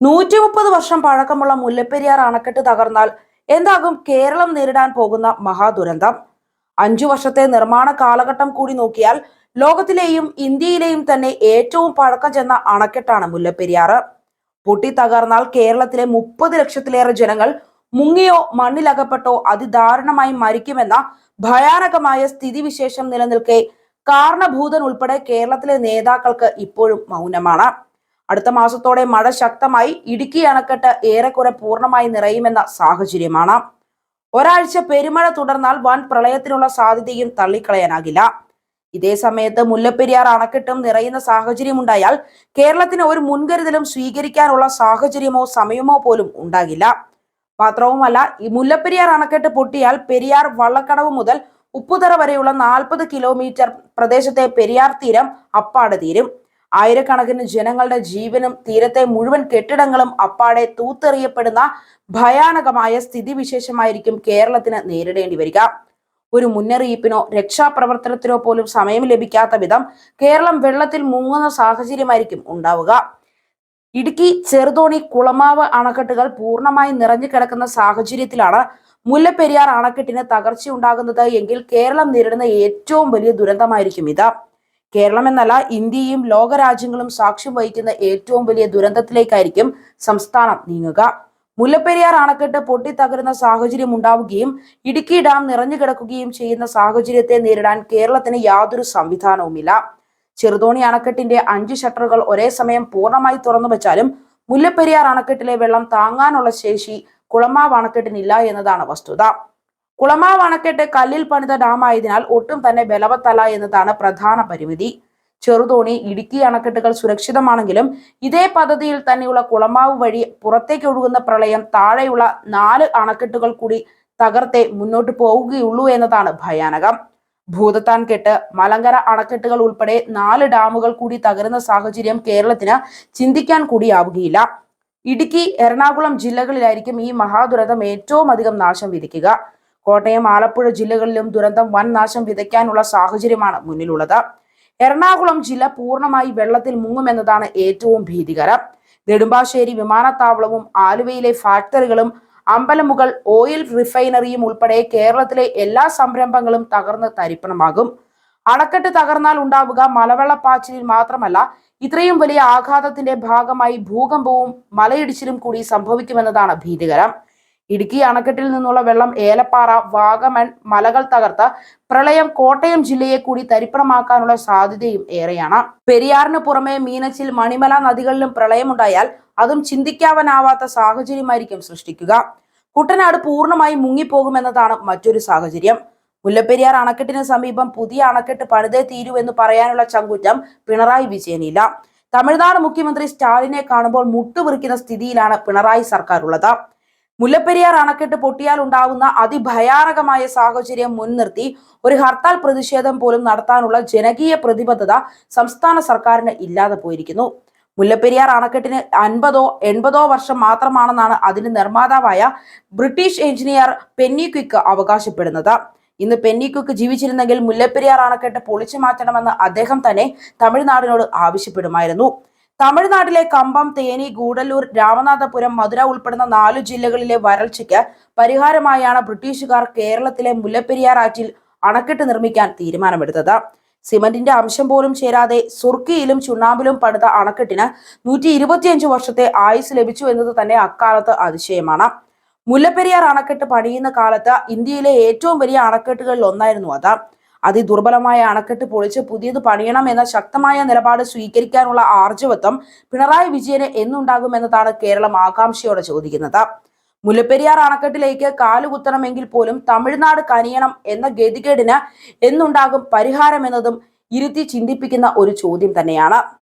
നൂറ്റി മുപ്പത് വർഷം പഴക്കമുള്ള മുല്ലപ്പെരിയാർ അണക്കെട്ട് തകർന്നാൽ എന്താകും കേരളം നേരിടാൻ പോകുന്ന മഹാദുരന്തം? അഞ്ചു വർഷത്തെ നിർമ്മാണ കാലഘട്ടം കൂടി നോക്കിയാൽ ലോകത്തിലെയും ഇന്ത്യയിലെയും തന്നെ ഏറ്റവും പഴക്കം ചെന്ന അണക്കെട്ടാണ് മുല്ലപ്പെരിയാർ. പൊട്ടി തകർന്നാൽ കേരളത്തിലെ മുപ്പത് ലക്ഷത്തിലേറെ ജനങ്ങൾ മുങ്ങിയോ മണ്ണിലകപ്പെട്ടോ അതിദാരുണമായി മരിക്കുമെന്ന ഭയാനകമായ സ്ഥിതിവിശേഷം നിലനിൽക്കെ കാരണഭൂതൻ ഉൾപ്പെടെ കേരളത്തിലെ നേതാക്കൾക്ക് ഇപ്പോഴും മൗനമാണ്. അടുത്ത മാസത്തോടെ മഴ ശക്തമായി ഇടുക്കി അണക്കെട്ട് ഏറെക്കുറെ പൂർണമായി നിറയുമെന്ന സാഹചര്യമാണ്. ഒരാഴ്ച പെരുമഴ തുടർന്നാൽ വൻ പ്രളയത്തിനുള്ള സാധ്യതയും തള്ളിക്കളയാനാകില്ല. ഇതേ സമയത്ത് മുല്ലപ്പെരിയാർ അണക്കെട്ടും നിറയുന്ന സാഹചര്യമുണ്ടായാൽ കേരളത്തിന് ഒരു മുൻകരുതലും സ്വീകരിക്കാനുള്ള സാഹചര്യമോ സമയമോ പോലും ഉണ്ടാകില്ല. മാത്രവുമല്ല ഈ മുല്ലപ്പെരിയാർ അണക്കെട്ട് പൊട്ടിയാൽ പെരിയാർ വള്ളക്കടവ് മുതൽ ഉപ്പുതറ വരെയുള്ള നാൽപ്പത് കിലോമീറ്റർ പ്രദേശത്തെ പെരിയാർ തീരം അപ്പാടെ തീരും. ആയിരക്കണക്കിന് ജനങ്ങളുടെ ജീവനും തീരത്തെ മുഴുവൻ കെട്ടിടങ്ങളും അപ്പാടെ തൂത്തെറിയപ്പെടുന്ന ഭയാനകമായ സ്ഥിതിവിശേഷമായിരിക്കും കേരളത്തിന് നേരിടേണ്ടി വരിക. ഒരു മുന്നറിയിപ്പിനോ രക്ഷാപ്രവർത്തനത്തിനോ പോലും സമയം ലഭിക്കാത്ത വിധം കേരളം വെള്ളത്തിൽ മുങ്ങുന്ന സാഹചര്യമായിരിക്കും ഉണ്ടാവുക. ഇടുക്കി ചെറുതോണി കുളമാവ് അണക്കെട്ടുകൾ പൂർണമായി നിറഞ്ഞു കിടക്കുന്ന സാഹചര്യത്തിലാണ് മുല്ലപ്പെരിയാർ അണക്കെട്ടിന് തകർച്ചയുണ്ടാകുന്നത്. എങ്കിൽ കേരളം നേരിടുന്ന ഏറ്റവും വലിയ ദുരന്തമായിരിക്കും ഇത്. കേരളം എന്നല്ല ഇന്ത്യയും ലോകരാജ്യങ്ങളും സാക്ഷ്യം വഹിക്കുന്ന ഏറ്റവും വലിയ ദുരന്തത്തിലേക്കായിരിക്കും സംസ്ഥാനം നീങ്ങുക. മുല്ലപ്പെരിയാർ അണക്കെട്ട് പൊട്ടിത്തകരുന്ന സാഹചര്യം ഉണ്ടാവുകയും ഇടുക്കി ഡാം നിറഞ്ഞു കിടക്കുകയും ചെയ്യുന്ന സാഹചര്യത്തെ നേരിടാൻ കേരളത്തിന് യാതൊരു സംവിധാനവുമില്ല. ചെറുതോണി അണക്കെട്ടിന്റെ അഞ്ച് ഷട്ടറുകൾ ഒരേ സമയം പൂർണമായി തുറന്നു വെച്ചാലും മുല്ലപ്പെരിയാർ അണക്കെട്ടിലെ വെള്ളം താങ്ങാനുള്ള ശേഷി കുളമാവ് അണക്കെട്ടിനില്ല എന്നതാണ് വസ്തുത. കുളമാവ് അണക്കെട്ട് കല്ലിൽ പണിത ഡാം ആയതിനാൽ ഒട്ടും തന്നെ ബലവത്തല്ല എന്നതാണ് പ്രധാന പരിമിതി. ചെറുതോണി ഇടുക്കി അണക്കെട്ടുകൾ സുരക്ഷിതമാണെങ്കിലും ഇതേ പദ്ധതിയിൽ തന്നെയുള്ള കുളമാവ് വഴി പുറത്തേക്ക് ഒഴുകുന്ന പ്രളയം താഴെയുള്ള നാല് അണക്കെട്ടുകൾ കൂടി തകർത്തെ മുന്നോട്ട് പോവുകയുള്ളൂ എന്നതാണ് ഭയാനകം. ഭൂതത്താൻ കെട്ട് മലങ്കര അണക്കെട്ടുകൾ ഉൾപ്പെടെ നാല് ഡാമുകൾ കൂടി തകരുന്ന സാഹചര്യം കേരളത്തിന് ചിന്തിക്കാൻ കൂടിയാവുകയില്ല. ഇടുക്കി എറണാകുളം ജില്ലകളിലായിരിക്കും ഈ മഹാദുരന്തം ഏറ്റവും അധികം നാശം വിധിക്കുക കോട്ടയം ആലപ്പുഴ ജില്ലകളിലും ദുരന്തം വൻ നാശം വിതയ്ക്കാനുള്ള സാഹചര്യമാണ് മുന്നിലുള്ളത്. എറണാകുളം ജില്ല പൂർണമായി വെള്ളത്തിൽ മുങ്ങുമെന്നതാണ് ഏറ്റവും ഭീതികരം. നെടുമ്പാശ്ശേരി വിമാനത്താവളവും ആലുവയിലെ ഫാക്ടറികളും അമ്പലമുകൾ ഓയിൽ റിഫൈനറിയും ഉൾപ്പെടെ കേരളത്തിലെ എല്ലാ സംരംഭങ്ങളും തകർന്ന് തരിപ്പണമാകും. അണക്കെട്ട് തകർന്നാൽ ഉണ്ടാവുക മലവെള്ളപ്പാച്ചിലിൽ മാത്രമല്ല ഇത്രയും വലിയ ആഘാതത്തിന്റെ ഭാഗമായി ഭൂകമ്പവും മലയിടിച്ചിലും കൂടി സംഭവിക്കുമെന്നതാണ് ഭീതികരം. ഇടുക്കി അണക്കെട്ടിൽ നിന്നുള്ള വെള്ളം ഏലപ്പാറ വാഗമൺ മലകൾ തകർത്ത് പ്രളയം കോട്ടയം ജില്ലയെ കൂടി തരിപ്പണമാക്കാനുള്ള സാധ്യതയും ഏറെയാണ്. പെരിയാറിന് പുറമെ മീനച്ചിൽ മണിമല നദികളിലും പ്രളയമുണ്ടായാൽ അതും ചിന്തിക്കാവാനാവാത്ത സാഹചര്യമായിരിക്കും സൃഷ്ടിക്കുക. കുട്ടനാട് പൂർണമായി മുങ്ങിപ്പോകുമെന്നതാണ് മറ്റൊരു സാഹചര്യം. മുല്ലപ്പെരിയാർ അണക്കെട്ടിന് സമീപം പുതിയ അണക്കെട്ട് പണിതേ തീരൂ എന്ന് പറയാനുള്ള ചങ്കുറ്റം പിണറായി വിജയനില്ല. തമിഴ്നാട് മുഖ്യമന്ത്രി സ്റ്റാലിനെ കാണുമ്പോൾ മുട്ടുപിറിക്കുന്ന സ്ഥിതിയിലാണ് പിണറായി സർക്കാർ ഉള്ളത് മുല്ലപ്പെരിയാർ അണക്കെട്ട് പൊട്ടിയാൽ ഉണ്ടാവുന്ന അതിഭയാനകമായ സാഹചര്യം മുൻനിർത്തി ഒരു ഹർത്താൽ പ്രതിഷേധം പോലും നടത്താനുള്ള ജനകീയ പ്രതിബദ്ധത സംസ്ഥാന സർക്കാരിന് ഇല്ലാതെ പോയിരിക്കുന്നു. മുല്ലപ്പെരിയാർ അണക്കെട്ടിന് അൻപതോ എൺപതോ വർഷം മാത്രമാണെന്നാണ് അതിന്റെ നിർമ്മാതാവായ ബ്രിട്ടീഷ് എഞ്ചിനീയർ പെന്നി ക്വിക്ക് അവകാശപ്പെടുന്നത്. ഇന്ന് പെന്നി ക്വിക്ക് ജീവിച്ചിരുന്നെങ്കിൽ മുല്ലപ്പെരിയാർ അണക്കെട്ട് പൊളിച്ചു മാറ്റണമെന്ന് അദ്ദേഹം തന്നെ തമിഴ്നാടിനോട് ആവശ്യപ്പെടുമായിരുന്നു. തമിഴ്നാട്ടിലെ കമ്പം തേനി ഗൂഡല്ലൂർ രാമനാഥപുരം മധുര ഉൾപ്പെടുന്ന നാലു ജില്ലകളിലെ വരൾച്ചയ്ക്ക് പരിഹാരമായാണ് ബ്രിട്ടീഷുകാർ കേരളത്തിലെ മുല്ലപ്പെരിയാർ ആറ്റിൽ അണക്കെട്ട് നിർമ്മിക്കാൻ തീരുമാനമെടുത്തത്. സിമന്റിന്റെ അംശം പോലും ചേരാതെ സുർക്കിയിലും ചുണ്ണാമ്പിലും പണിത അണക്കെട്ടിന് നൂറ്റി ഇരുപത്തിയഞ്ച് വർഷത്തെ ആയുസ് ലഭിച്ചു എന്നത് തന്നെ അക്കാലത്ത് അതിശയമാണ്. മുല്ലപ്പെരിയാർ അണക്കെട്ട് പണിയുന്ന കാലത്ത് ഇന്ത്യയിലെ ഏറ്റവും വലിയ അണക്കെട്ടുകളിൽ ഒന്നായിരുന്നു അത്. അതിദുർബലമായ അണക്കെട്ട് പൊളിച്ച് പുതിയത് പണിയണം എന്ന ശക്തമായ നിലപാട് സ്വീകരിക്കാനുള്ള ആർജവത്വം പിണറായി വിജയന് എന്നുണ്ടാകുമെന്നതാണ് കേരളം ആകാംക്ഷയോടെ ചോദിക്കുന്നത്. മുല്ലപ്പെരിയാർ അണക്കെട്ടിലേക്ക് കാലുകുത്തണമെങ്കിൽ പോലും തമിഴ്നാട് കനിയണം എന്ന ഗതികേടിന് എന്നുണ്ടാകും പരിഹാരമെന്നതും ഇരുത്തി ചിന്തിപ്പിക്കുന്ന ഒരു ചോദ്യം തന്നെയാണ്.